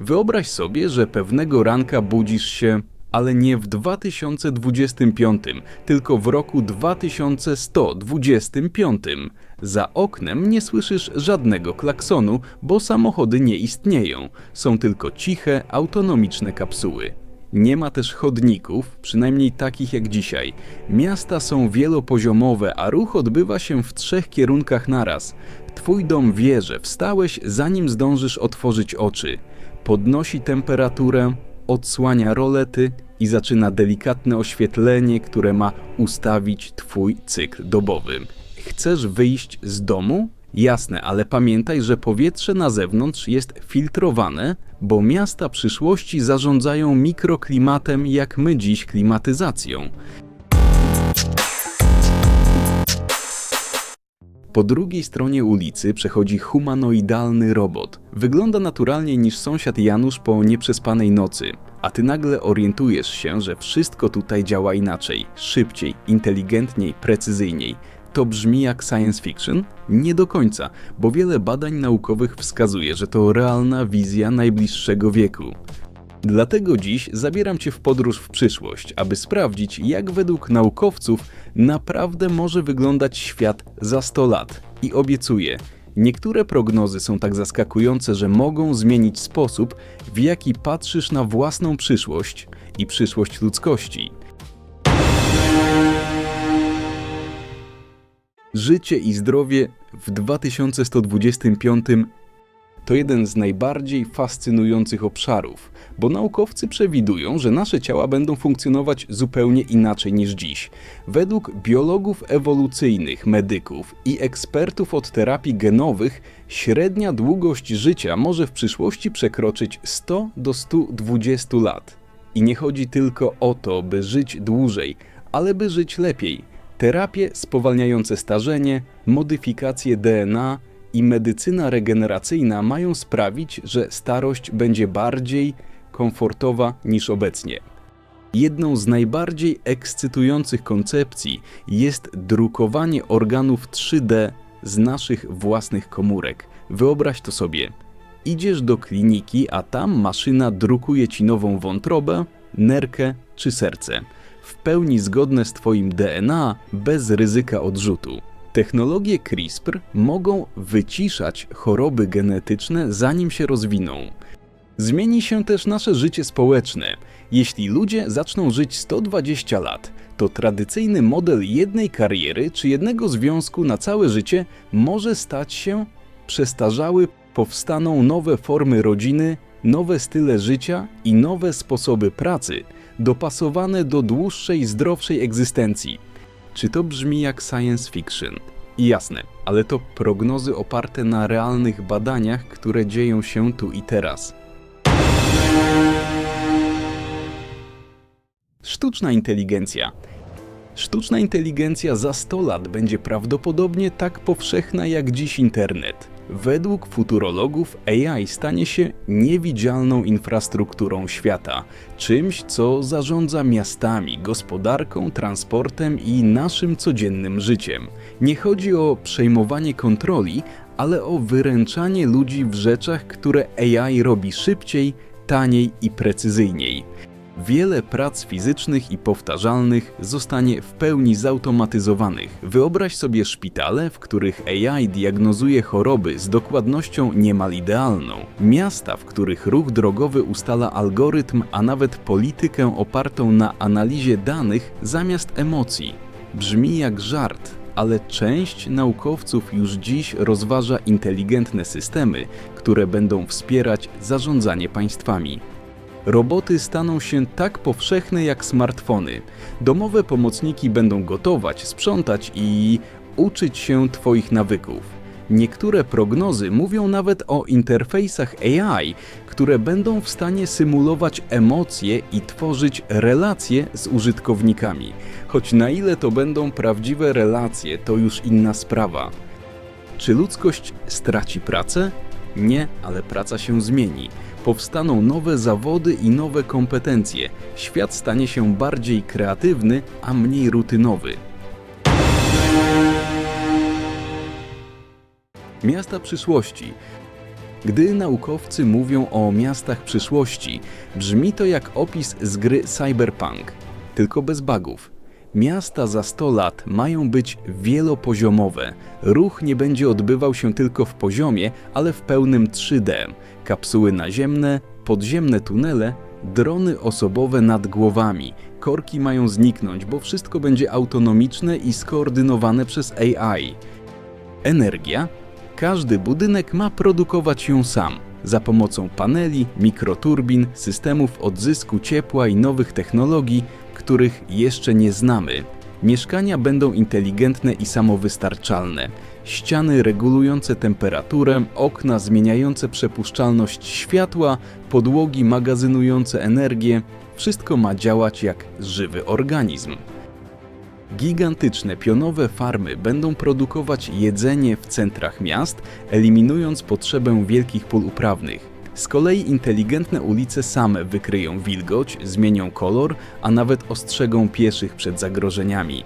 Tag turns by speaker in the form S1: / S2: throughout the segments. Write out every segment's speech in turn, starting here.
S1: Wyobraź sobie, że pewnego ranka budzisz się, ale nie w 2025, tylko w roku 2125. Za oknem nie słyszysz żadnego klaksonu, bo samochody nie istnieją. Są tylko ciche, autonomiczne kapsuły. Nie ma też chodników, przynajmniej takich jak dzisiaj. Miasta są wielopoziomowe, a ruch odbywa się w trzech kierunkach naraz. Twój dom wie, że wstałeś, zanim zdążysz otworzyć oczy. Podnosi temperaturę, odsłania rolety i zaczyna delikatne oświetlenie, które ma ustawić Twój cykl dobowy. Chcesz wyjść z domu? Jasne, ale pamiętaj, że powietrze na zewnątrz jest filtrowane, bo miasta przyszłości zarządzają mikroklimatem, jak my dziś klimatyzacją. Po drugiej stronie ulicy przechodzi humanoidalny robot. Wygląda naturalniej niż sąsiad Janusz po nieprzespanej nocy. A ty nagle orientujesz się, że wszystko tutaj działa inaczej, szybciej, inteligentniej, precyzyjniej. To brzmi jak science fiction? Nie do końca, bo wiele badań naukowych wskazuje, że to realna wizja najbliższego wieku. Dlatego dziś zabieram Cię w podróż w przyszłość, aby sprawdzić, jak według naukowców naprawdę może wyglądać świat za 100 lat. I obiecuję, niektóre prognozy są tak zaskakujące, że mogą zmienić sposób, w jaki patrzysz na własną przyszłość i przyszłość ludzkości. Życie i zdrowie w 2125 to jeden z najbardziej fascynujących obszarów, bo naukowcy przewidują, że nasze ciała będą funkcjonować zupełnie inaczej niż dziś. Według biologów ewolucyjnych, medyków i ekspertów od terapii genowych, średnia długość życia może w przyszłości przekroczyć 100 do 120 lat. I nie chodzi tylko o to, by żyć dłużej, ale by żyć lepiej. Terapie spowalniające starzenie, modyfikacje DNA i medycyna regeneracyjna mają sprawić, że starość będzie bardziej komfortowa niż obecnie. Jedną z najbardziej ekscytujących koncepcji jest drukowanie organów 3D z naszych własnych komórek. Wyobraź to sobie. Idziesz do kliniki, a tam maszyna drukuje ci nową wątrobę, nerkę czy serce. W pełni zgodne z Twoim DNA, bez ryzyka odrzutu. Technologie CRISPR mogą wyciszać choroby genetyczne zanim się rozwiną. Zmieni się też nasze życie społeczne. Jeśli ludzie zaczną żyć 120 lat, to tradycyjny model jednej kariery czy jednego związku na całe życie może stać się przestarzały, powstaną nowe formy rodziny, nowe style życia i nowe sposoby pracy, dopasowane do dłuższej, zdrowszej egzystencji. Czy to brzmi jak science fiction? Jasne, ale to prognozy oparte na realnych badaniach, które dzieją się tu i teraz. Sztuczna inteligencja. Sztuczna inteligencja za 100 lat będzie prawdopodobnie tak powszechna jak dziś internet. Według futurologów AI stanie się niewidzialną infrastrukturą świata, czymś co zarządza miastami, gospodarką, transportem i naszym codziennym życiem. Nie chodzi o przejmowanie kontroli, ale o wyręczanie ludzi w rzeczach, które AI robi szybciej, taniej i precyzyjniej. Wiele prac fizycznych i powtarzalnych zostanie w pełni zautomatyzowanych. Wyobraź sobie szpitale, w których AI diagnozuje choroby z dokładnością niemal idealną. Miasta, w których ruch drogowy ustala algorytm, a nawet politykę opartą na analizie danych zamiast emocji. Brzmi jak żart, ale część naukowców już dziś rozważa inteligentne systemy, które będą wspierać zarządzanie państwami. Roboty staną się tak powszechne jak smartfony. Domowe pomocniki będą gotować, sprzątać i uczyć się Twoich nawyków. Niektóre prognozy mówią nawet o interfejsach AI, które będą w stanie symulować emocje i tworzyć relacje z użytkownikami. Choć na ile to będą prawdziwe relacje, to już inna sprawa. Czy ludzkość straci pracę? Nie, ale praca się zmieni. Powstaną nowe zawody i nowe kompetencje. Świat stanie się bardziej kreatywny, a mniej rutynowy. Miasta przyszłości. Gdy naukowcy mówią o miastach przyszłości, brzmi to jak opis z gry Cyberpunk, tylko bez bugów. Miasta za 100 lat mają być wielopoziomowe. Ruch nie będzie odbywał się tylko w poziomie, ale w pełnym 3D. Kapsuły naziemne, podziemne tunele, drony osobowe nad głowami. Korki mają zniknąć, bo wszystko będzie autonomiczne i skoordynowane przez AI. Energia? Każdy budynek ma produkować ją sam za pomocą paneli, mikroturbin, systemów odzysku ciepła i nowych technologii, których jeszcze nie znamy. Mieszkania będą inteligentne i samowystarczalne. Ściany regulujące temperaturę, okna zmieniające przepuszczalność światła, podłogi magazynujące energię wszystko ma działać jak żywy organizm. Gigantyczne pionowe farmy będą produkować jedzenie w centrach miast, eliminując potrzebę wielkich pól uprawnych. Z kolei inteligentne ulice same wykryją wilgoć, zmienią kolor, a nawet ostrzegą pieszych przed zagrożeniami.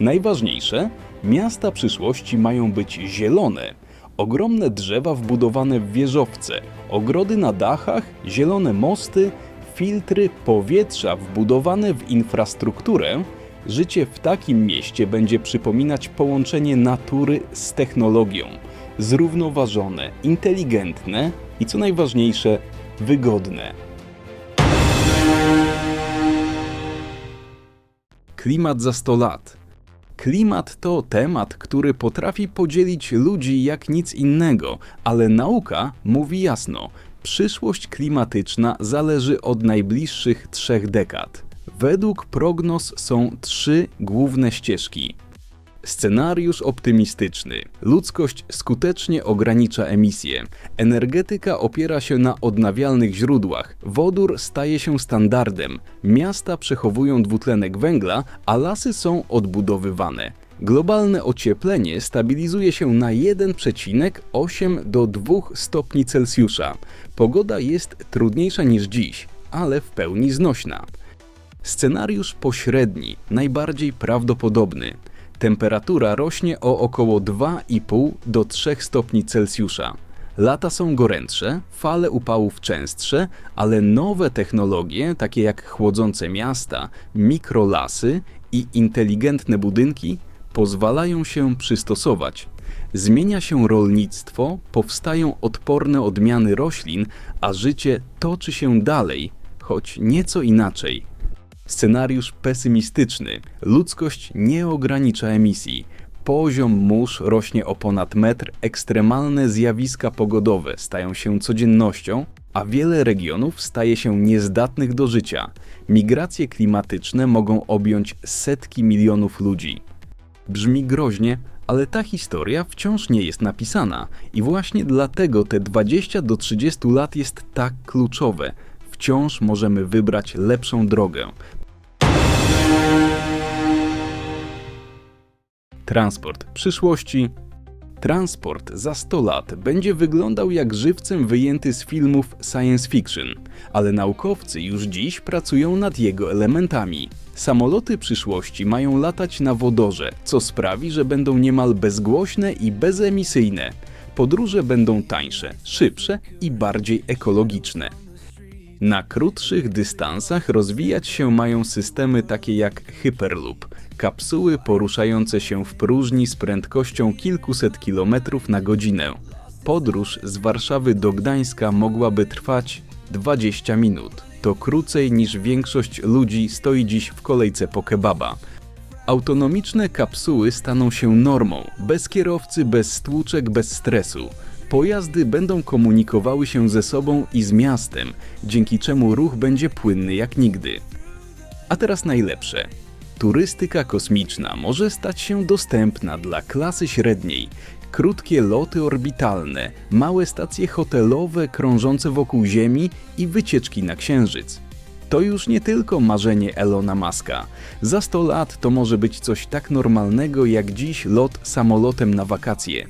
S1: Najważniejsze, miasta przyszłości mają być zielone. Ogromne drzewa wbudowane w wieżowce, ogrody na dachach, zielone mosty, filtry powietrza wbudowane w infrastrukturę. Życie w takim mieście będzie przypominać połączenie natury z technologią. Zrównoważone, inteligentne i co najważniejsze, wygodne. Klimat za 100 lat. Klimat to temat, który potrafi podzielić ludzi jak nic innego, ale nauka mówi jasno: przyszłość klimatyczna zależy od najbliższych trzech dekad. Według prognoz są trzy główne ścieżki. Scenariusz optymistyczny. Ludzkość skutecznie ogranicza emisje. Energetyka opiera się na odnawialnych źródłach. Wodór staje się standardem. Miasta przechowują dwutlenek węgla, a lasy są odbudowywane. Globalne ocieplenie stabilizuje się na 1,8 do 2 stopni Celsjusza. Pogoda jest trudniejsza niż dziś, ale w pełni znośna. Scenariusz pośredni, najbardziej prawdopodobny. Temperatura rośnie o około 2,5 do 3 stopni Celsjusza. Lata są gorętsze, fale upałów częstsze, ale nowe technologie, takie jak chłodzące miasta, mikrolasy i inteligentne budynki, pozwalają się przystosować. Zmienia się rolnictwo, powstają odporne odmiany roślin, a życie toczy się dalej, choć nieco inaczej. Scenariusz pesymistyczny. Ludzkość nie ogranicza emisji. Poziom mórz rośnie o ponad metr, ekstremalne zjawiska pogodowe stają się codziennością, a wiele regionów staje się niezdatnych do życia. Migracje klimatyczne mogą objąć setki milionów ludzi. Brzmi groźnie, ale ta historia wciąż nie jest napisana i właśnie dlatego te 20 do 30 lat jest tak kluczowe. Wciąż możemy wybrać lepszą drogę. Transport przyszłości. Transport za 100 lat będzie wyglądał jak żywcem wyjęty z filmów science fiction, ale naukowcy już dziś pracują nad jego elementami. Samoloty przyszłości mają latać na wodorze, co sprawi, że będą niemal bezgłośne i bezemisyjne. Podróże będą tańsze, szybsze i bardziej ekologiczne. Na krótszych dystansach rozwijać się mają systemy takie jak Hyperloop, kapsuły poruszające się w próżni z prędkością kilkuset kilometrów na godzinę. Podróż z Warszawy do Gdańska mogłaby trwać 20 minut. To krócej niż większość ludzi stoi dziś w kolejce po kebaba. Autonomiczne kapsuły staną się normą, bez kierowcy, bez stłuczek, bez stresu. Pojazdy będą komunikowały się ze sobą i z miastem, dzięki czemu ruch będzie płynny jak nigdy. A teraz najlepsze. Turystyka kosmiczna może stać się dostępna dla klasy średniej. Krótkie loty orbitalne, małe stacje hotelowe krążące wokół Ziemi i wycieczki na Księżyc. To już nie tylko marzenie Elona Muska. Za 100 lat to może być coś tak normalnego jak dziś lot samolotem na wakacje.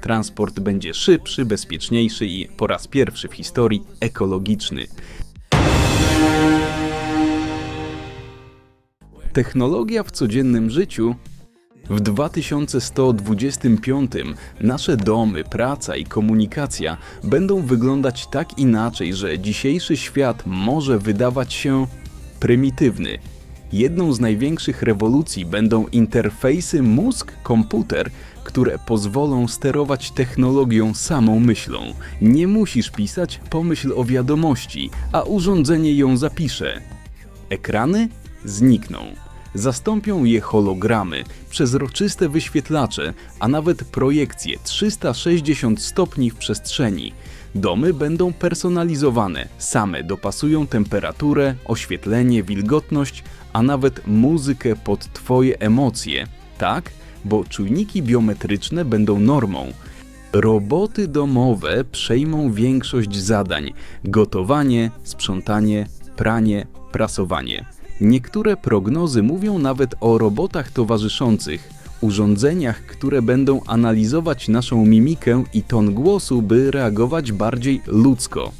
S1: Transport będzie szybszy, bezpieczniejszy i po raz pierwszy w historii ekologiczny. Technologia w codziennym życiu W 2125 nasze domy, praca i komunikacja będą wyglądać tak inaczej, że dzisiejszy świat może wydawać się prymitywny. Jedną z największych rewolucji będą interfejsy mózg-komputer, które pozwolą sterować technologią samą myślą. Nie musisz pisać, pomyśl o wiadomości, a urządzenie ją zapisze. Ekrany znikną. Zastąpią je hologramy, przezroczyste wyświetlacze, a nawet projekcje 360 stopni w przestrzeni. Domy będą personalizowane, same dopasują temperaturę, oświetlenie, wilgotność, a nawet muzykę pod Twoje emocje. Tak, bo czujniki biometryczne będą normą. Roboty domowe przejmą większość zadań: gotowanie, sprzątanie, pranie, prasowanie. Niektóre prognozy mówią nawet o robotach towarzyszących, urządzeniach, które będą analizować naszą mimikę i ton głosu, by reagować bardziej ludzko.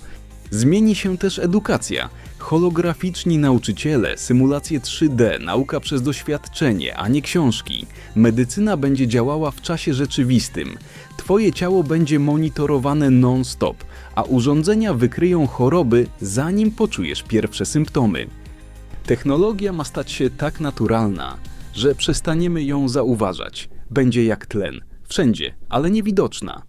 S1: Zmieni się też edukacja. Holograficzni nauczyciele, symulacje 3D, nauka przez doświadczenie, a nie książki. Medycyna będzie działała w czasie rzeczywistym. Twoje ciało będzie monitorowane non-stop, a urządzenia wykryją choroby, zanim poczujesz pierwsze symptomy. Technologia ma stać się tak naturalna, że przestaniemy ją zauważać. Będzie jak tlen, wszędzie, ale niewidoczna.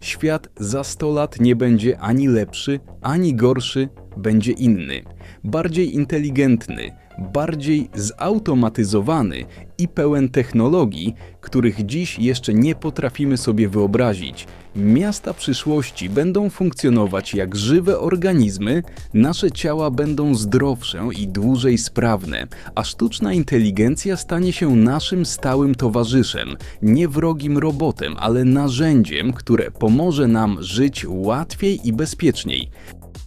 S1: Świat za 100 lat nie będzie ani lepszy, ani gorszy, będzie inny. Bardziej inteligentny, bardziej zautomatyzowany i pełen technologii, których dziś jeszcze nie potrafimy sobie wyobrazić. Miasta przyszłości będą funkcjonować jak żywe organizmy, nasze ciała będą zdrowsze i dłużej sprawne, a sztuczna inteligencja stanie się naszym stałym towarzyszem, nie wrogim robotem, ale narzędziem, które pomoże nam żyć łatwiej i bezpieczniej.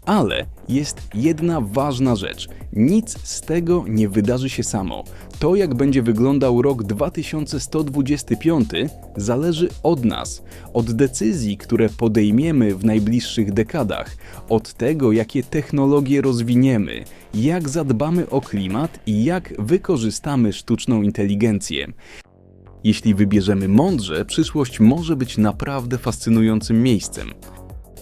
S1: Ale jest jedna ważna rzecz. Nic z tego nie wydarzy się samo. To, jak będzie wyglądał rok 2125, zależy od nas, od decyzji, które podejmiemy w najbliższych dekadach, od tego, jakie technologie rozwiniemy, jak zadbamy o klimat i jak wykorzystamy sztuczną inteligencję. Jeśli wybierzemy mądrze, przyszłość może być naprawdę fascynującym miejscem.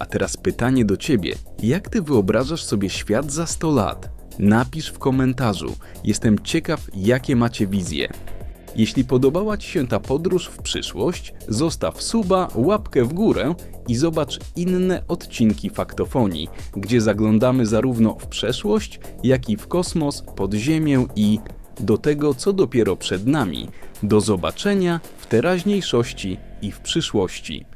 S1: A teraz pytanie do Ciebie. Jak Ty wyobrażasz sobie świat za 100 lat? Napisz w komentarzu. Jestem ciekaw, jakie macie wizje. Jeśli podobała Ci się ta podróż w przyszłość, zostaw suba, łapkę w górę i zobacz inne odcinki Faktofonii, gdzie zaglądamy zarówno w przeszłość, jak i w kosmos, pod ziemię i do tego, co dopiero przed nami. Do zobaczenia w teraźniejszości i w przyszłości.